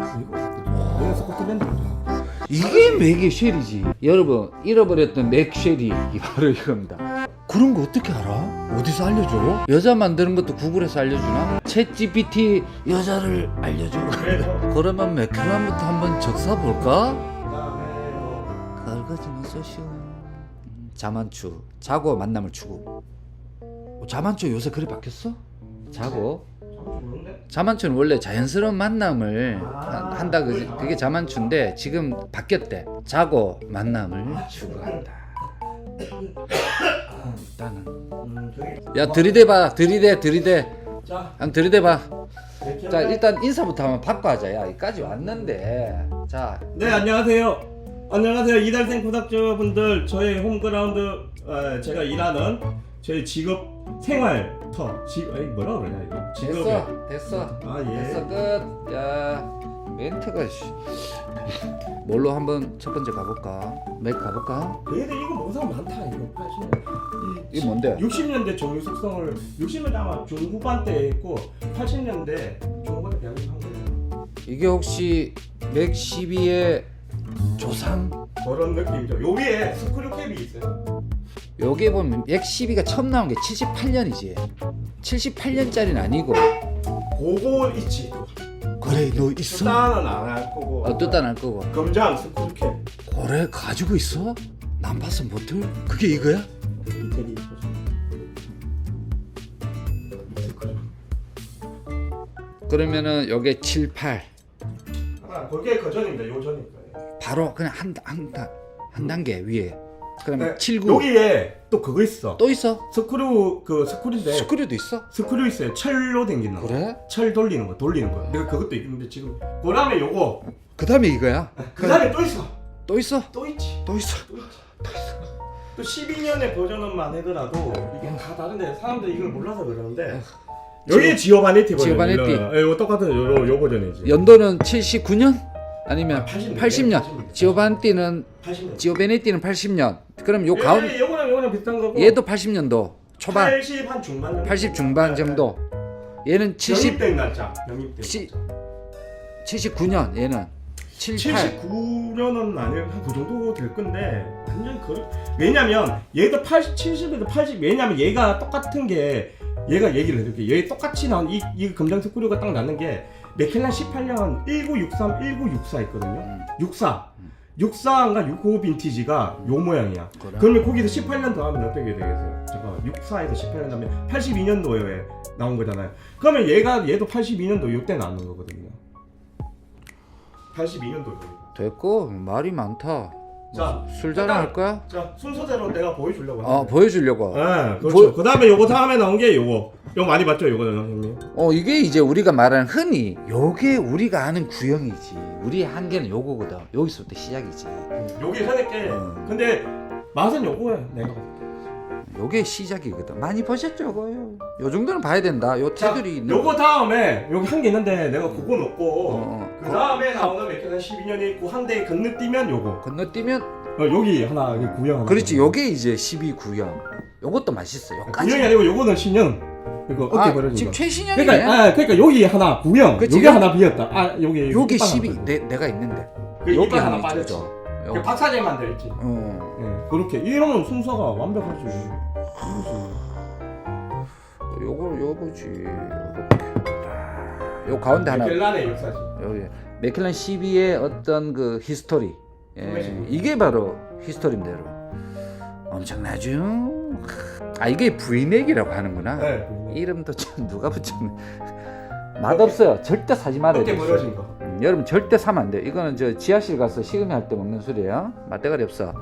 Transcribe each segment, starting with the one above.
이거 스코틀랜드. 이게 맥의 쉘이지. 여러분 잃어버렸던 맥 쉘이 바로 이겁니다. 그런 거 어떻게 알아? 어디서 알려줘? 여자 만드는 것도 구글에서 알려주나? 챗 GPT 여자를 알려줘. 그러면 맥클란부터 한번 적사 볼까? 갈가지는 소시오. 음, 자만추 자고 만남을 추구. 어, 자만추 요새 그리 바뀌었어? 자고? 자만추는 원래 자연스러운 만남을 아, 한- 한다. 그지? 그게 자만추인데 지금 바뀌었대. 자고 만남을 추구한다. 일단은 음. 야 들이대봐. 들이대 들이대. 자, 한 들이대봐. 자 일단 인사부터 한번 받고 하자. 야 여기까지 왔는데. 자. 네 안녕하세요. 안녕하세요. 이달생 구독자분들. 저희 홈그라운드 어, 제가 일하는 저희 직업 생활 터직 아니 뭐라 그러냐 이거 직업의 됐어 됐어 아 됐어 예. 끝야 멘트가 씨 뭘로 한번 첫 번째 가볼까 맥 가볼까 얘들 이거 모사 많다 이거 80년. 이게 뭔데 60년대 정유 숙성을 60년대 아마 중후반 때 했고 80년대 중후반 때 양육한 거예요. 이게 혹시 맥 12의 조상 그런 느낌이죠. 요 위에 스크류 캡이 있어요. 여기 보면 맥 12가 처음 나온 게 78년이지 78년짜리는 아니고 그거 있지. 그래 너 있어? 일단은 안할 거고. 어 뜻도 안할 거고 검장 스크류 캡. 그래 가지고 있어? 난 봤어 모틀 그게 이거야? 이태리. 그러면은 여기 7, 8 아, 그게 그 전입니다. 요 전입니다. 바로 그냥 한 한한 한 단계 위에 그러면 네, 7, 9 여기에 또 그거 있어. 또 있어? 스크류 그 스크류인데 스크류도 있어? 스크류 있어요. 철로 댕기는 거. 그래? 철 돌리는 거, 돌리는 거. 내가 그것도 있는데 지금 그다음에 요거. 그 다음에 이거야? 그다음에 또 있어. 또 있어? 또 있지. 또 있어 또 있지. 또 12년의 버전만 하더라도 이게 다 다른데 사람들이 이걸 몰라서 그러는데 여기 지오바네티 버전. 지오바네티. 예, 이거 똑같은 요, 요 버전이지. 연도는 79년? 아니면 아, 80년. 80년 80년. 지오반띠는 80년. 지오베네띠는 80년 그럼 요 가운 예, 요거랑 요거랑 비슷한 거고. 얘도 80년도 초반 80 한 중반 정도. 80 중반 정도 얘는 70 영입된 날짜. 영입된. 시- 79년 얘는 78 79년은 아닐 그 정도 될 건데 완전 그 왜냐면 얘도 80 70에서 80 왜냐면 얘가 똑같은 게 얘가 얘기를 해줄게 얘 똑같이 나온 이, 이 금장 스크류가 딱 나는 게 맥켈란 18년 1963 1964 있거든요. 음. 64 64인가 65 빈티지가 요 모양이야. 그래? 그러면 거기서 18년 더하면 어떻게 되겠어요? 잠깐만. 64에서 18년 더하면 82년도에 나온 거잖아요. 그러면 얘가 얘도 82년도 요때 나온 거거든요. 82년도 됐고 말이 많다 자, 술 자랑 할 거야? 자 순서대로 내가 보여주려고 어 하는데. 보여주려고 네, 보- 그렇죠. 그 다음에 요거 다음에 나온 게 요거. 요거 많이 봤죠, 요거는 형님. 어 이게 이제 우리가 말하는 흔히 요게 우리가 아는 구형이지 우리의 한계는 요거거든 여기서부터 시작이지 요게 현액게. 음. 근데 맛은 요거야, 내가. 요게 시작이거든 많이 보셨죠 요거요 요 정도는 봐야 된다 요 자, 테두리 있는 요거 다음에 여기 한 개 있는데 내가 그거 넣고. 어, 어. 그 다음에 나오는 맥케는 12년이 있고 한 대 건너뛰면 요거. 건너뛰면 어, 여기 하나 여기 구형 하나. 그렇지 요게 이제 12 구형 요것도 맛있어 요까지 구형이 아니고 요거는 신형. 이거 어깨 아, 버려진 지금 거. 최신형이네 그러니까 아, 그러니까 여기 하나 구형. 그치, 여기 요- 하나 비었다. 아, 여기 요게 이빨 12 하나 내, 내가 있는데 그 여기 이빨 하나 하나 빠졌지. 있죠 그 박사제만 돼 있지. 어. 예, 그렇게. 이러면 순서가 완벽하지. 요거 요거지. 요렇게. 아, 요 가운데 하나. 겔란의 역사지. 여기. 맥켈란 12의 어떤 그 히스토리. 예. 이게 바로 히스토리인대로 엄청나죠? 아 이게 브이넥이라고 하는구나. 네. 이름도 참 누가 붙였네. 맛없어요. 절대 사지 말아야 돼. 벌어진 거. 음, 여러분 절대 사면 안 돼요. 이거는 저 지하실 가서 식음이 할때 먹는 술이에요. 맛대가리 없어.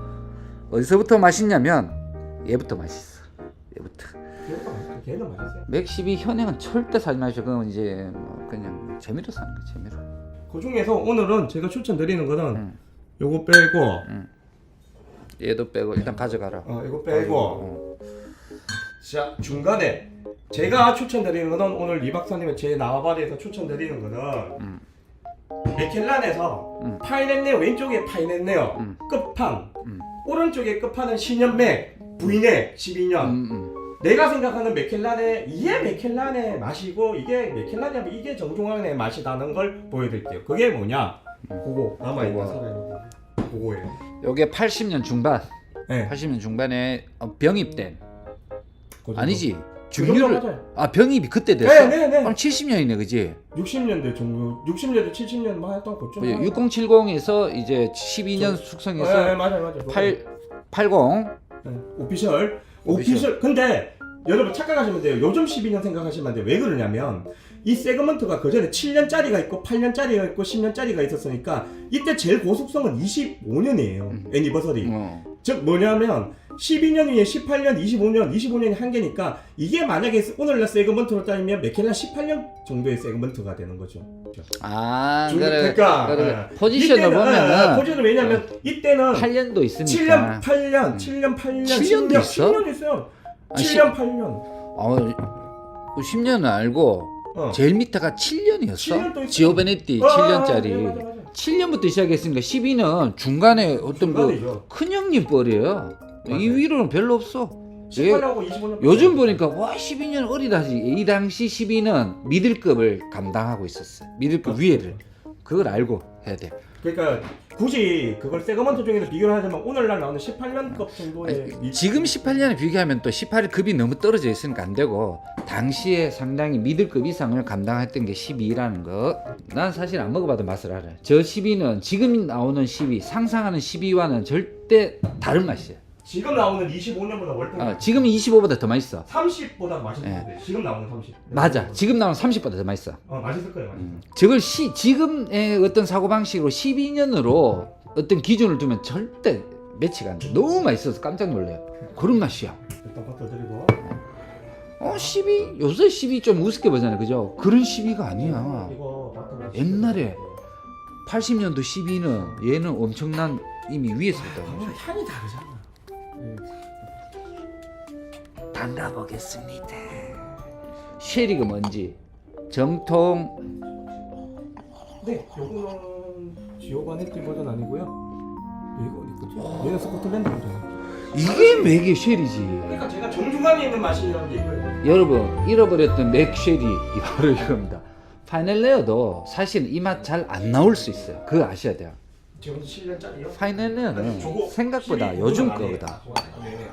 어디서부터 맛있냐면 얘부터 맛있어. 얘부터. 걔도 맛있어. 맥12 현행은 절대 사지 마시고 그건 이제 뭐 그냥 재미로 사는 거 재미로. 그 중에서 오늘은 제가 추천드리는 거는 음. 요거 빼고, 얘도 빼고 일단 가져가라. 어 이거 빼고, 어. 자 중간에 제가 추천드리는 거는 오늘 이 박사님의 제 나와바리에서 추천드리는 거는 음. 맥켈란에서 음. 파이넷네어 왼쪽에 파이넷네어 음. 끝판 음. 오른쪽에 끝판은 신현맥 V넥 12년 음, 음. 내가 생각하는 맥켈란의 이게 맥켈란의 맛이고 이게 맥켈란이 하면 이게 정중앙의 맛이라는 걸 보여드릴게요. 그게 뭐냐? 그거 남아있는 그거. 거. 그거예요. 요게 80년 중반, 네. 80년 중반에 어, 병입된 그 정도. 아니지 중류를 맞아요. 아 병입이 그때 됐어? 네, 네, 네. 그럼 70년이네 그지? 60년대 정도, 60년대 70년 만 했던 거죠. 6070에서 이제 12년 네, 숙성해서 네, 맞아요, 맞아요. 8 80 네, 오피셜. 오피셜. 오피셜. 근데 여러분 착각하시면 돼요. 요즘 12년 생각하시면 안 돼요. 왜 그러냐면 이 세그먼트가 그 전에 7년짜리가 있고 8년짜리가 있고 10년짜리가 있었으니까 이때 제일 고속성은 25년이에요. 음. 애니버서리. 어. 즉 뭐냐면 12년 위에 18년, 25년, 25년이 한 개니까 이게 만약에 오늘날 세그먼트로 따지면 맥켈란 18년 정도의 세그먼트가 되는 거죠. 아 중- 그래 그러니까, 그래 예. 포지션을 이때는, 예, 보면은 포지션을 왜냐면 이때는 8년도 7년, 있으니까 8년, 음. 7년, 8년, 7년도 10년, 있어? 10년 있어요. 아, 7년, 8년. 어, 10년은 알고 어. 제일 밑에가 7년이었어 7년 또 있어. 지오베네티 어, 어, 7년짜리 어, 맞아, 맞아. 7년부터 시작했으니까 12는 중간에 어떤 그 중간이죠. 큰형님 뻘이에요 이 맞아요. 위로는 별로 없어 예, 18하고 25년. 요즘 보니까 와 12년 어리다지 이 당시 12는 미들급을 감당하고 있었어요 미들급 위에를 그걸 알고 해야 돼 그러니까 굳이 그걸 세그먼트 중에서 비교를 하자면 오늘날 나오는 18년급 정도의 아니, 미- 지금 18년에 비교하면 또 18이 급이 너무 떨어져 있으니까 안 되고 당시에 상당히 미들급 이상을 감당했던 게 12라는 거. 난 사실 안 먹어봐도 맛을 알아요. 저 12는 지금 나오는 12, 상상하는 12와는 절대 다른 맛이야. 지금 나오는 25년보다 월등 어, 지금 25보다 더 맛있어. 30보다 맛있는데 지금 나오는 30. 네. 맞아. 지금 나오는 30보다 더 맛있어. 어 맛있을 거예요. 맛있을 음. 저걸 시, 지금의 어떤 사고방식으로 12년으로 어떤 기준을 두면 절대 매치가 안 돼. 너무 맛있어서 깜짝 놀래요. 그런 맛이야. 거예요. 일단 버텨드리고. 어 12? 요새 12 좀 우습게 보잖아요 그죠? 그런 12가 아니야 이거 버터 옛날에 80년도 12는 얘는 엄청난 이미 위에서 있다고 아, 향이 다르잖아. 담가보겠습니다 쉐리가 뭔지 정통 네, 요거는 지오반 햇띠 버전 아니고요. 이거 어디 거지? 얘는 스코틀랜드 버전. 이게 맥의 쉐리지 그러니까 제가 정중앙에 있는 맛이라는 게 이거예요. 여러분 잃어버렸던 맥 쉐리 이 바로 이겁니다 파이널 레어도 사실 이 맛 잘 안 나올 수 있어요 그거 아셔야 돼요 지금 7년짜리요? 파이널 레어는 생각보다 아, 요즘 거보다 네.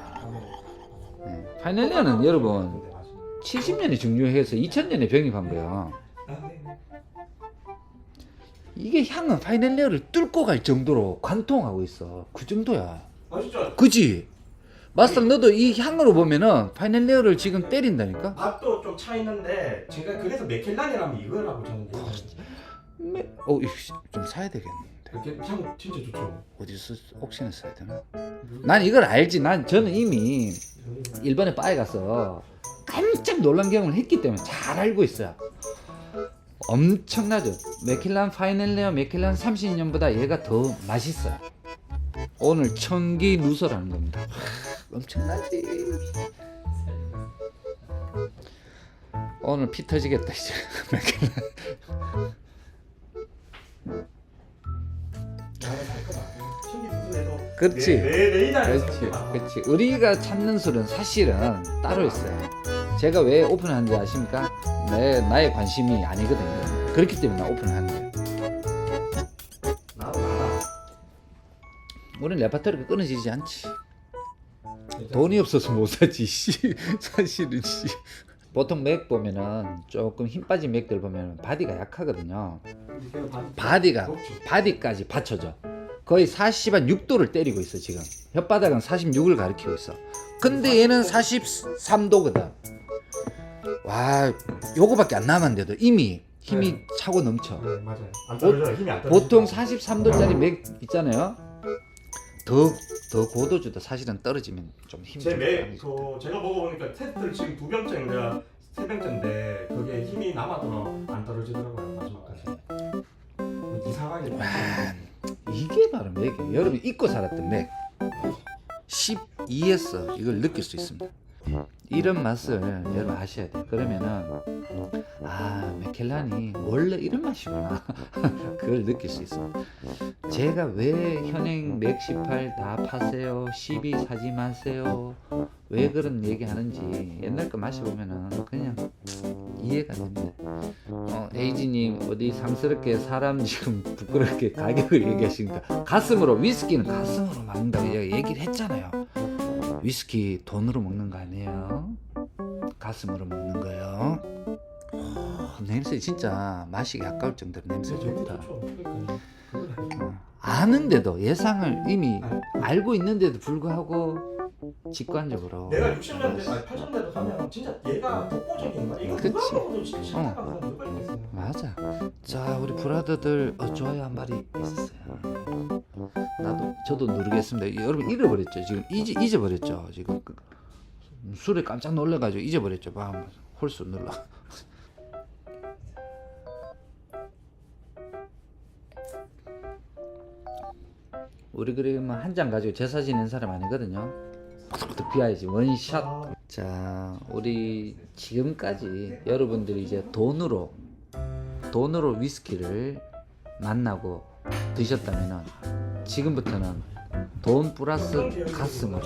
파이널 레어는 여러분 70년에 증류해서 2000년에 병입한 거야. 이게 향은 파이넬레어를 뚫고 갈 정도로 관통하고 있어. 그 정도야. 아 진짜 그지? 마스터 너도 이 향으로 보면은 파이넬레어를 지금 때린다니까? 맛도 좀차 있는데 제가 그래서 맥켈란이라면 이거라고 저는. 매... 어, 이거 좀 사야 되겠는데. 이렇게 향 진짜 좋죠. 어디서 혹시나 사야 되나? 난 이걸 알지. 난 저는 이미 일본에 바에 가서 깜짝 놀란 경험을 했기 때문에 잘 알고 있어요. 엄청나죠. 맥킬란 파이넬레어 맥킬란 30년보다 얘가 더 맛있어요. 오늘 청기 누설하는 겁니다. 하, 엄청나지. 오늘 피 터지겠다 이제 맥킬란. 그렇지. 내내 그렇지, 그렇지. 우리가 찾는 술은 사실은 따로 있어요. 제가 왜 오픈하는지 아십니까? 내 나의 관심이 아니거든요. 그렇기 때문에 나 오픈을 하는 거예요. 나도 알아. 우리는 레파토리가 끊어지지 않지. 돈이 없어서 못 사지. 씨. 사실은 씨. 보통 맥 보면은 조금 힘 빠진 맥들 보면 바디가 약하거든요. 바디가 바디까지 받쳐져. 거의 40한 6도를 때리고 있어 지금. 혓바닥은 46을 가리키고 있어. 근데 얘는 43도거든. 와, 요거밖에 안 남았는데도 이미 힘이 네. 차고 넘쳐. 네 맞아요. 안 떨어져요. 힘이 안 떨어져. 보통 43도짜리 맥 있잖아요. 더, 더 고도주도 사실은 떨어지면 좀 힘이 좀 제매 많이 그 제가 먹어보니까 테스트를 지금 두 병째인가 세 병째인데 그게 힘이 남아도 안 떨어지더라고요 마지막까지. 이상하게. 와, 이게 바로 맥이에요. 여러분 잊고 살았던 맥. 12에서 이걸 느낄 수 있습니다. 이런 맛을 여러분 아셔야 돼요. 그러면은 아 맥켈란이 원래 이런 맛이구나. 그걸 느낄 수 있습니다. 제가 왜 현행 맥 18 다 파세요, 12 사지 마세요, 왜 그런 얘기 하는지 옛날 거 마셔보면은 그냥 이해가 됩니다. 어, 에이지님 어디 상스럽게 사람 지금 부끄럽게 가격을 얘기하시니까 가슴으로 위스키는 가슴으로 먹는다고 얘기를 했잖아요. 위스키 돈으로 먹는 거 아니에요? 가슴으로 먹는 거요. 어, 냄새 진짜 마시기 아까울 정도로 냄새 좋다. 그러니까 어, 아는데도 예상을 이미 아, 알고 있는데도 불구하고 직관적으로 내가 60년대 아니 80년대로 가면 진짜 얘가 독보적인 거야. 이거 그치. 누가 먹어도 진짜 어. 싫다가 그런 누가 있겠어요. 맞아. 자 우리 브라더들 어, 좋아요 한 말이 있었어요. 나도 저도 누르겠습니다. 여러분 잃어버렸죠 지금 잊, 잊어버렸죠 지금 그- 술에 깜짝 놀래가지고 잊어버렸죠. 막 홀수 눌러. 우리 그러면 한잔 가지고 제사 지낸 사람 아니거든요. 부득부득 비워야지 원샷. 아, 자, 우리 지금까지 여러분들이 이제 돈으로 돈으로 위스키를 만나고 드셨다면은 지금부터는 돈 플러스 가슴으로.